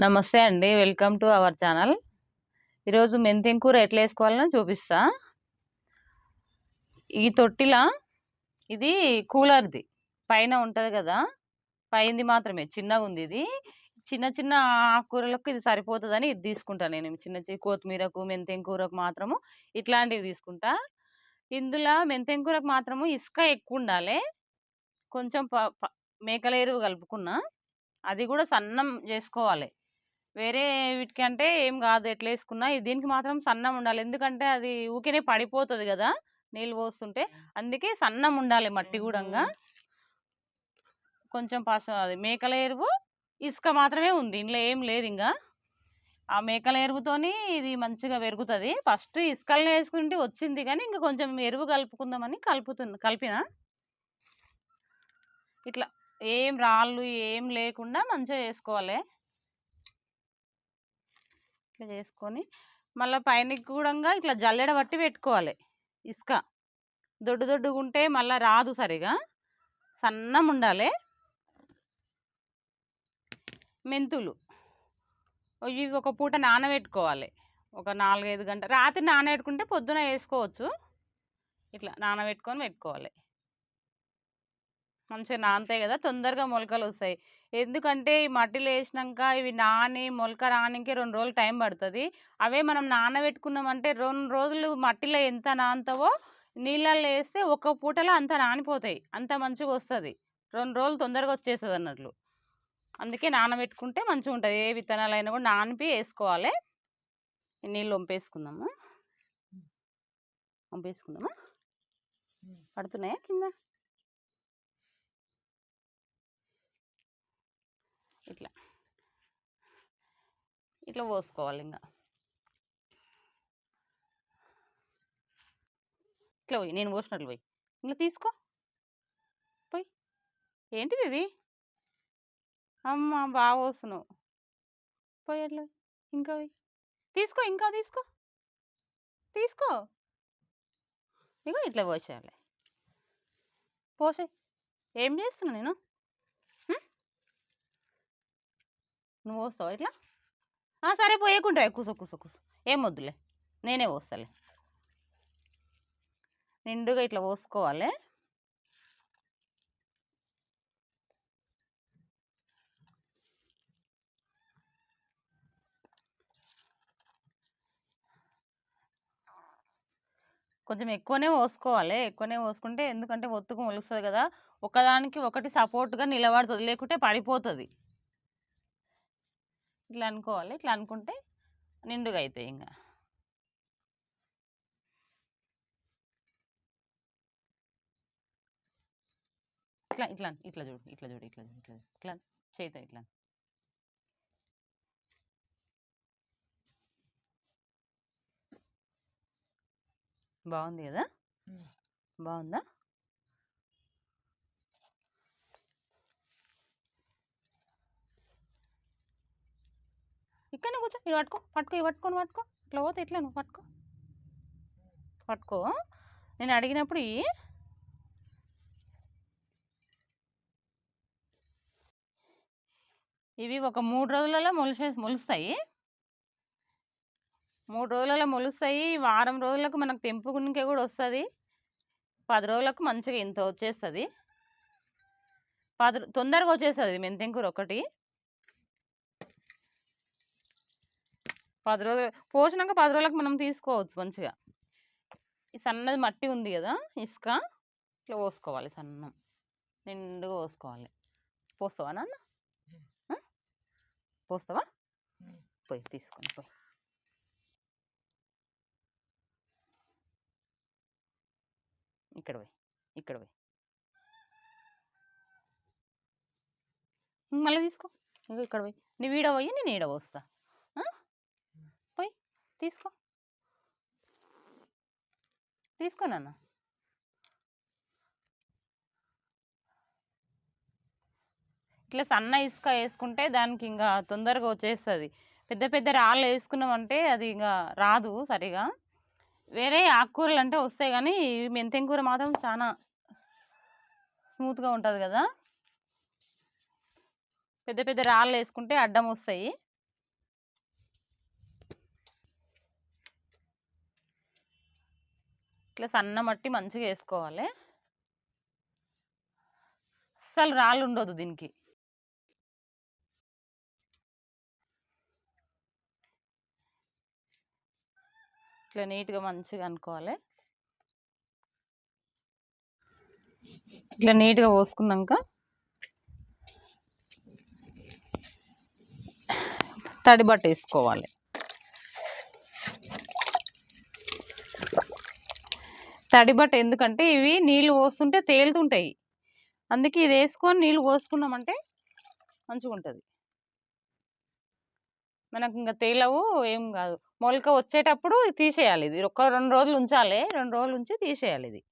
నమస్తే అండి. Welcome to our channel. ఈరోజు మెంతెం కూర ఎట్లా వేసుకోవాలని చూపిస్తా. ఈ తొట్టిలా ఇది కూలర్ది. పైన ఉంటుంది కదా? పైంది మాత్రమే. చిన్నగా ఉంది ఇది. చిన్న చిన్న ఆకుకూరలకు ఇది సరిపోతుందని ఇది తీసుకుంటా నేను. చిన్న చిన్న కొత్తిమీరకు మెంతెం కూరకు మాత్రము ఇట్లాంటివి తీసుకుంటా. ఇందులో మెంతెం కూరకు మాత్రము ఇసుక ఎక్కువ ఉండాలి. కొంచెం ప- ప- మేకల ఎరువు కలుపుకున్నా. అది కూడా సన్నం చేసుకోవాలి. వేరే వీటికంటే ఏం కాదు. ఎట్లా వేసుకున్నా దీనికి మాత్రం సన్నం ఉండాలి. ఎందుకంటే అది ఊరికేనే పడిపోతుంది కదా నీళ్ళు పోస్తుంటే. అందుకే సన్నం ఉండాలి మట్టి కూడంగా కొంచెం పశు అది మేకల ఎరువు ఇసుక మాత్రమే ఉంది. ఇంట్లో ఏం లేదు ఇంకా ఆ మేకల ఎరువుతోని ఇది మంచిగా పెరుగుతుంది. ఫస్ట్ ఇసుకలనే వేసుకుంటే వచ్చింది కానీ ఇంకా కొంచెం ఎరువు కలుపుకుందామని కలుపుతున్నా కలిపిన. ఇట్లా ఏం రాళ్ళు ఏం లేకుండా మంచిగా చేసుకోవాలి ఇట్లా చేసుకొని మళ్ళీ పైన కూడా ఇట్లా జల్లెడ పట్టి పెట్టుకోవాలి. ఇసుక. దొడ్డు దొడ్డుగా ఉంటే మళ్ళీ రాదు సరిగా. సన్నం ఉండాలి. మెంతులు. ఇవి ఒక పూట నానబెట్టుకోవాలి. ఒక నాలుగైదు గంటలు రాత్రి నానబెట్టుకుంటే పొద్దున వేసుకోవచ్చు. ఇట్లా నానబెట్టుకొని పెట్టుకోవాలి. మంచిగా నానతాయి కదా తొందరగా మొలకలు వస్తాయి. ఎందుకంటే ఈ మట్టిలో వేసినాక ఇవి నాని మొలక రానికి రెండు రోజులు టైం పడుతుంది. అవే మనం నానబెట్టుకున్నామంటే రెండు రోజులు మట్టిలో ఎంత నానుతావో నీళ్ళల్లో వేస్తే ఒక పూటలో అంత నానిపోతాయి. అంత మంచిగా వస్తుంది. రెండు రోజులు తొందరగా వచ్చేస్తుంది అన్నట్లు. అందుకే నానబెట్టుకుంటే మంచిగా ఉంటుంది. ఏ విత్తనాలు అయినా కూడా నానిపి వేసుకోవాలి. ఈ నీళ్ళు వంపేసుకుందాము? వంపేసుకుందామా? పడుతున్నాయా కింద? ఇట్లా. ఇట్లా పోసుకోవాలి ఇంకా ఇట్లా పోయి నేను పోసినట్లు పోయి. ఇంకా తీసుకో. పోయి. ఏంటి ఇవి అమ్మ బాగా పోస్తున్నావు. పోయి అట్లా ఇంకా పోయి. తీసుకో ఇంకా తీసుకో. తీసుకో. ఇగో ఇట్లా పోసేయాలి. పోసే ఏం చేస్తున్నా నేను? నువ్వు వస్తావు ఇట్లా? సరే పోయేకుంటా కూసో కూసో కూసో. ఏం వద్దులే. నేనే పోస్తాలే. నిండుగా ఇట్లా పోసుకోవాలి. కొంచెం ఎక్కువనే పోసుకోవాలి. ఎక్కువనే పోసుకుంటే ఎందుకంటే ఒత్తుకు మొలుస్తుంది కదా. ఒకదానికి ఒకటి సపోర్ట్గా నిలబడుతుంది. లేకుంటే పడిపోతుంది. ఇట్లా అనుకోవాలి. ఇట్లా అనుకుంటే నిండుగా అవుతాయి ఇంకా ఇట్లా ఇట్లా ఇట్లా చూడు ఇట్లా చూడు ఇట్లా చూడు ఇట్లా చూడు. ఇట్లా చేయితో ఇట్లా. బాగుంది కదా? బాగుందా? ఇక్కడనే కూర్చో. ఇవి పట్టుకో. పట్టుకో ఇవి పట్టుకొని పట్టుకో. ఇట్లా పోతే ఇట్లా నువ్వు పట్టుకో. పట్టుకో. నేను అడిగినప్పుడు ఈ ఇవి ఒక మూడు రోజులలో మొలిసే మొలుస్తాయి. మూడు రోజులలో మొలుస్తాయి. వారం రోజులకు మనకు తెంపుకునికే కూడా వస్తుంది. పది రోజులకు మంచిగా ఇంత వచ్చేస్తుంది. పది తొందరగా వచ్చేస్తుంది మెంతెంకూర ఒకటి. పది రోజులు పోసినాక పది రోజులకు మనం తీసుకోవచ్చు మంచిగా. ఈ సన్నది మట్టి ఉంది కదా ఇసుక ఇట్లా పోసుకోవాలి సన్నం. నిండుగా పోసుకోవాలి. పోస్తావా నాన్న? పోస్తావా? పోయి తీసుకొని పోయి. ఇక్కడ పోయి ఇక్కడ పోయి. మళ్ళీ తీసుకో. ఇగో ఇక్కడ పోయి. నీ వీడ పోయి నేను ఈడ పోస్తా. తీసుకో తీసుకో నాన్న ఇట్లా సన్న ఇసుక వేసుకుంటే దానికి ఇంకా తొందరగా వచ్చేస్తుంది. పెద్ద పెద్ద రాళ్ళు వేసుకున్నామంటే అది ఇంకా రాదు సరిగా. వేరే ఆకుకూరలు అంటే వస్తాయి కానీ మెంతెం కూర మాత్రం చాలా స్మూత్గా ఉంటుంది కదా. పెద్ద పెద్ద రాళ్ళు వేసుకుంటే అడ్డం వస్తాయి. ఇట్లా సన్న మట్టి మంచిగా వేసుకోవాలి. అస్సలు రాళ్ళు ఉండదు దీనికి. ఇట్లా నీట్గా మంచిగా అనుకోవాలి. ఇట్లా నీట్గా పోసుకున్నాక తడి బట్ట వేసుకోవాలి. తడి బట్ట ఎందుకంటే ఇవి నీళ్ళు పోస్తుంటే తేలుతుంటాయి. అందుకే ఇది వేసుకొని నీళ్ళు పోసుకున్నామంటే మంచిగా ఉంటుంది మనకు ఇంకా తేలవు ఏం కాదు. మొలక వచ్చేటప్పుడు తీసేయాలి ఇది. ఒక రెండు రోజులు ఉంచాలి రెండు రోజులు ఉంచి తీసేయాలి ఇది.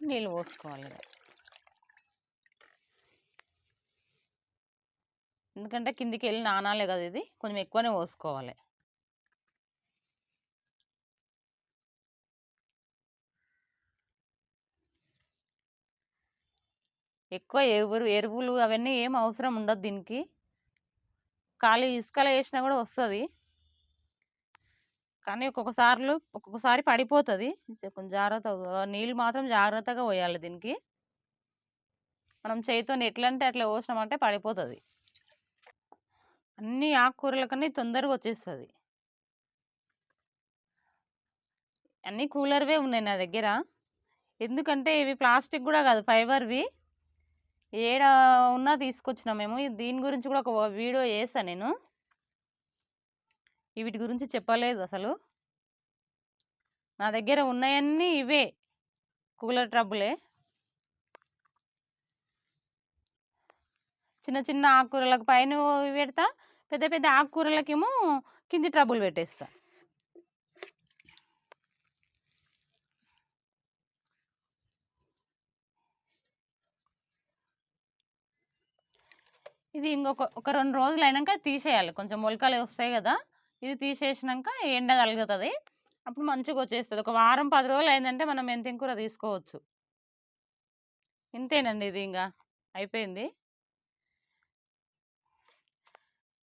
నీళ్ళు పోసుకోవాలి ఎందుకంటే కిందికి వెళ్ళి నానాలే కదా ఇది. కొంచెం ఎక్కువనే పోసుకోవాలి. ఎక్కువ ఎరువు ఎరువులు అవన్నీ ఏం అవసరం ఉండదు దీనికి. ఖాళీ ఇసుకలో వేసినా కూడా వస్తుంది. కానీ ఒక్కొక్కసార్లు ఒక్కొక్కసారి పడిపోతుంది. కొంచెం జాగ్రత్త నీళ్ళు మాత్రం జాగ్రత్తగా పోయాలి దీనికి. మనం చేయితో ఎట్లా అంటే అట్లా పోసినామంటే పడిపోతుంది. అన్ని ఆకుకూరల కన్నా తొందరగా వచ్చేస్తుంది. అన్నీ కూలర్వే ఉన్నాయి నా దగ్గర. ఎందుకంటే ఇవి ప్లాస్టిక్ కూడా కాదు ఫైబర్వి. ఏడ ఉన్నా తీసుకొచ్చినాం మేము. దీని గురించి కూడా ఒక వీడియో చేస్తాను నేను. వీటి గురించి చెప్పలేదు అసలు. నా దగ్గర ఉన్నాయన్నీ ఇవే కూలర్ ట్రబ్బులే. చిన్న చిన్న ఆకుకూరలకు పైన పెడతా పెద్ద పెద్ద ఆకుకూరలకేమో కింది ట్రబుల్ పెట్టేస్తా. ఇది ఇంకొక ఒక రెండు రోజులు అయినాక తీసేయాలి. కొంచెం మొలకలు వస్తాయి కదా ఇది తీసేసినాక ఎండ తలుగుతుంది. అప్పుడు మంచిగా వచ్చేస్తుంది. ఒక వారం పది రోజులు అయిందంటే మనం ఎంత కూర తీసుకోవచ్చు. ఇంతేనండి ఇది ఇంకా అయిపోయింది.